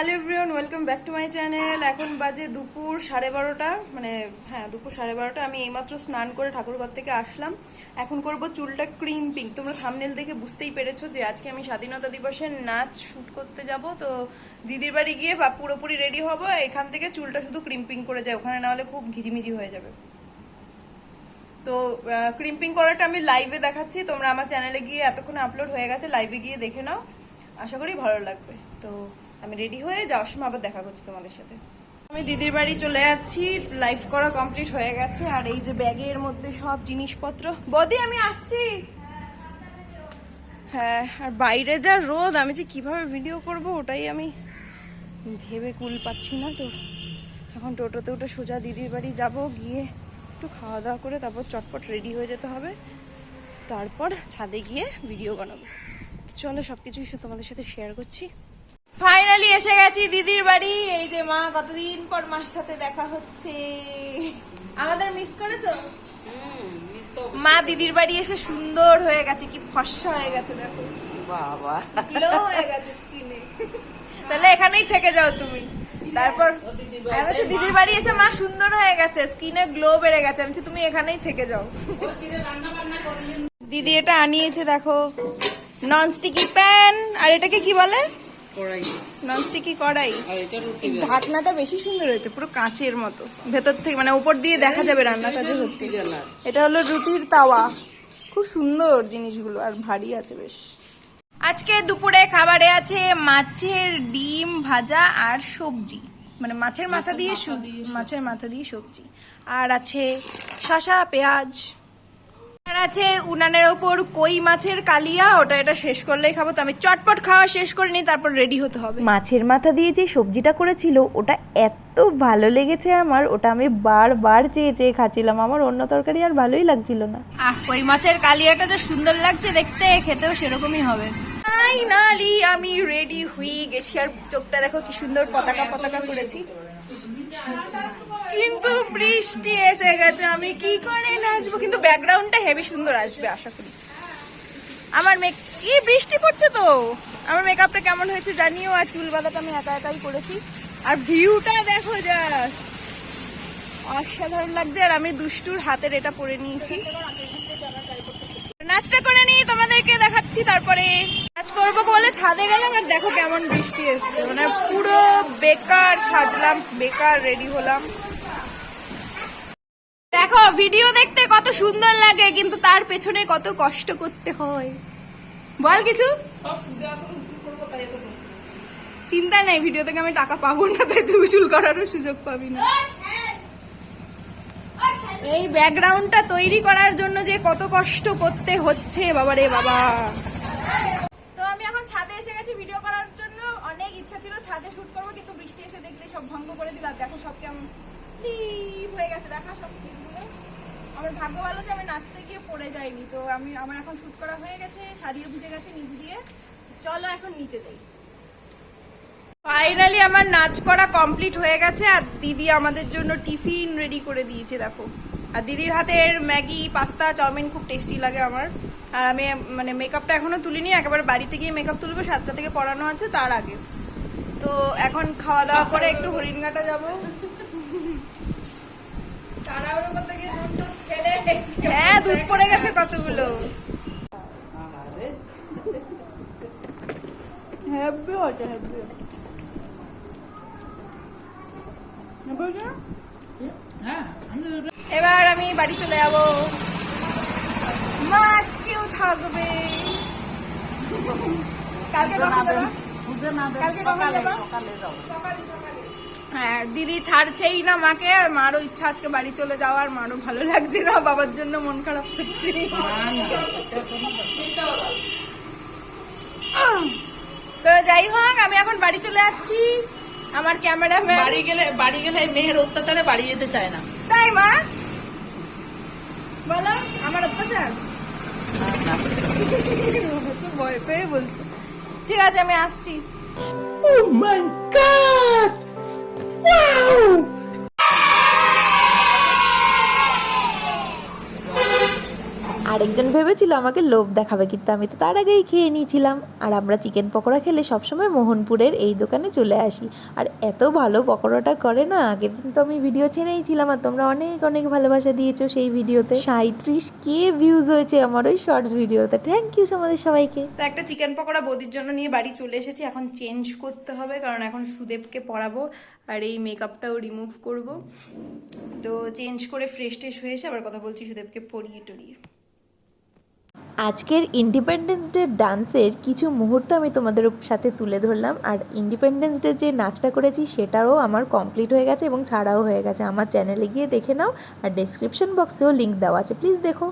Hello everyone, welcome back to my channel. এখন বাজে দুপুর সাড়ে বারোটা মানে হ্যাঁ দুপুর সাড়ে বারোটা। আমি এইমাত্র স্নান করে ঠাকুরঘর থেকে আসলাম। এখন করব চুলটা ক্রিম পিঙ্ক তোমরা থামনেল দেখে বুঝতেই পেরেছ যে আজকে আমি স্বাধীনতা দিবসের নাচ শ্যুট করতে যাব। তো দিদির বাড়ি গিয়ে বা পুরোপুরি রেডি হব। এখান থেকে চুলটা শুধু ক্রিম পিঙ্ক করে যায়। ওখানে না হলে খুব ঘিজিমিজি হয়ে যাবে। তো ক্রিম্পিং করাটা আমি লাইভে দেখাচ্ছি। তোমরা আমার চ্যানেলে গিয়ে এতক্ষণ আপলোড হয়ে গেছে লাইভে গিয়ে দেখে নাও। আশা করি ভালো লাগবে। তো আমি রেডি হয়ে যাওয়ার সময় আবার দেখা করছি তোমাদের সাথে। আমি দিদির বাড়ি চলে যাচ্ছি লাইভ করা কমপ্লিট হয়ে গেছে, আর এই যে ব্যাগের মধ্যে সব জিনিসপত্র। বদি, আমি আসছি। হ্যাঁ আর বাইরে যা রোদ, আমি যে কীভাবে ভিডিও করব ওটাই আমি ভেবে কুল পাচ্ছি না তো। এখন টোটোতে উঠে সোজা দিদির বাড়ি যাব, গিয়ে একটু খাওয়া দাওয়া করে তারপর চটপট রেডি হয়ে যেতে হবে। তারপর ছাদে গিয়ে ভিডিও বানাবো। চলো সব কিছুই তোমাদের সাথে শেয়ার করছি। ফাইনালি এসে গেছি দিদির বাড়ি। এই যে মা কতদিন পর মার সাথে দেখা হচ্ছে। আমাদের মিস করেছ? মা দিদির বাড়ি এসে সুন্দর হয়ে গেছে কি ফর্সা হয়ে গেছে দেখো। বাবা। হয়ে গেছে স্কিনে তাহলে এখানেই থেকে যাও তুমি। তারপর আমি দিদির বাড়ি এসে মা সুন্দর হয়ে গেছে স্কিনে গ্লো বেড়ে গেছে। আমি তুমি এখানেই থেকে যাও। দিদি এটা আনিয়েছে দেখো। নন স্টিকি প্যান আর এটাকে কি বলে? কড়াই। নন কড়াই? আর এটা রুটি ঢাকনাটা বেশি সুন্দর হয়েছে পুরো কাঁচের মতো। ভেতর থেকে মানে উপর দিয়ে দেখা যাবে রান্নাটা যে হচ্ছে। এটা হলো রুটির তাওয়া। খুব সুন্দর জিনিসগুলো আর ভারী আছে বেশ। আজকে দুপুরে খাবারে আছে মাছের ডিম ভাজা আর সবজি। মানে মাছের মাথা দিয়ে মাছের মাথা দিয়ে সবজি। আর আছে শশা পেঁয়াজ আছে উনানের ওপর কই মাছের কালিয়া ওটা এটা শেষ করলেই খাব। তো আমি চটপট খাওয়া শেষ করে নিই তারপর রেডি হতে হবে। মাছের মাথা দিয়ে যে সবজিটা করেছিল ওটা এত ভালো লেগেছে আমার ওটা আমি বারবার চেয়ে চেয়ে খাচ্ছিলাম। আমার অন্য তরকারি আর ভালোই লাগছিল না। আহ কই মাছের কালিয়াটা যে সুন্দর লাগছে দেখতে খেতেও সেরকমই হবে। ফাইনালি আমি রেডি হয়ে গেছি। আর চোখটা দেখো কি সুন্দর পতাকা পতাকা করেছি। কিন্তু বৃষ্টি এসে গেছে, আমি কি করে নাচবো? কিন্তু ব্যাকগ্রাউন্ডটা হেভি সুন্দর আসবে, আশা করি। আমার মেক কি বৃষ্টি পড়ছে তো। আমার মেকআপটা কেমন হয়েছে জানিও, আর চুল বাঁধাটা আমি একা একাই করেছি। আর ভিউটা দেখো জাস্ট অসাধারণ লাগছে, আর আমি দুষ্টুর হাতের এটা পরে নিয়েছি। নাচটা করে নিই, তোমাদেরকে দেখাচ্ছি, তারপরে কাজ করব বলে ছাদে গেলাম, আর দেখো কেমন বৃষ্টি এসছে। মানে পুরো বেকার সাজলাম, বেকার রেডি হলাম। দেখো ভিডিও দেখতে কত সুন্দর লাগে, কিন্তু তার পেছনে কত কষ্ট করতে হয়। বল কিছু। চিন্তা নেই ভিডিও থেকে আমি টাকা পাবো না, তাই তুই উসুল করারও সুযোগ পাবি না। এই ব্যাকগ্রাউন্ডটা তৈরি করার জন্য যে কত কষ্ট করতে হচ্ছে বাবা রে বাবা। তো আমি এখন ছাদে এসে গেছি ভিডিও করার জন্য। অনেক ইচ্ছা ছিল ছাদে শুট করব, কিন্তু বৃষ্টি এসে দেখলে সব ভঙ্গ করে দিল, আর দেখো সব কেমন স্লিপ হয়ে গেছে। দেখা সব স্লিপগুলো আমার ভাগ্য ভালো যে আমি নাচতে গিয়ে পড়ে যাইনি, তো আমি, আমার এখন শুট করা হয়ে গেছে শাড়িও ভিজে গেছে নিচ দিয়ে। চলো এখন নিচে যাই। ফাইনালি আমার নাচ করা কমপ্লিট হয়ে গেছে আর দিদি আমাদের জন্য টিফিন রেডি করে দিয়েছে দেখো। আর দিদির হাতের ম্যাগি পাস্তা চাউমিন খুব টেস্টি লাগে আমার। আর আমি মানে মেকআপটা এখনও তুলিনি একেবারে বাড়িতে গিয়ে মেকআপ তুলবো সাতটা থেকে পড়ানো আছে তার আগে। তো এখন খাওয়া দাওয়া করে একটু হরিণঘাটা যাব। হ্যাঁ দুধ পড়ে গেছে কতগুলো? হ্যাপি হচ্ছে হ্যাপি হ্যাঁ আমি এবার আমি বাড়ি চলে যাব। মাছ কেউ থাকবে। কালকে কখন যাবা? কালকে কখন সকালে যাবা? সকালে যাব। হ্যাঁ দিদি ছাড়ছেই না মাকে মারও ইচ্ছা আজকে বাড়ি চলে যাওয়ার মারও ভালো লাগছে না বাবার জন্য মন খারাপ করছে। তো যাই হোক আমি এখন বাড়ি চলে যাচ্ছি। আমার ক্যামেরাম্যান বাড়ি গেলে বাড়ি গেলে মেয়ের অত্যাচারে বাড়ি যেতে চায় না। তাই মা? বলো আমার অত্যাচার? ভয় পেয়ে বলছে। ঠিক আছে আমি আসছি। আর অনেকজন ভেবেছিল আমাকে লোভ দেখাবে, কিন্তু আমি তো তার আগেই খেয়ে নিয়েছিলাম। আর আমরা চিকেন পকোড়া খেলে সবসময় মোহনপুরের এই দোকানে চলে আসি। আর এত ভালো পকোড়াটা করে না আগের দিন তো আমি ভিডিও ছেড়েইছিলাম আর তোমরা অনেক অনেক ভালোবাসা দিয়েছ সেই ভিডিওতে। সাঁত্রিশ কে ভিউজ হয়েছে আমার ওই শর্টস ভিডিওতে। থ্যাংক ইউ আমাদের সবাইকে। তো একটা চিকেন পকোড়া বৌদির জন্য নিয়ে বাড়ি চলে এসেছি, এখন চেঞ্জ করতে হবে, কারণ এখন সুদেবকে পড়াবো আর এই মেকআপটাও রিমুভ করব। তো চেঞ্জ করে ফ্রেশ ট্রেশ হয়ে এসে আবার কথা বলছি সুদেবকে পড়িয়ে টড়িয়ে আজকের ইন্ডিপেন্ডেন্স ডে ডান্সের কিছু মুহূর্ত আমি তোমাদের সাথে তুলে ধরলাম। আর ইন্ডিপেন্ডেন্স ডে যে নাচটা করেছি সেটাও আমার কমপ্লিট হয়ে গেছে এবং ছাড়াও হয়ে গেছে। আমার চ্যানেলে গিয়ে দেখে নাও আর ডেসক্রিপশন বক্সেও লিঙ্ক দেওয়া আছে। প্লিজ দেখো।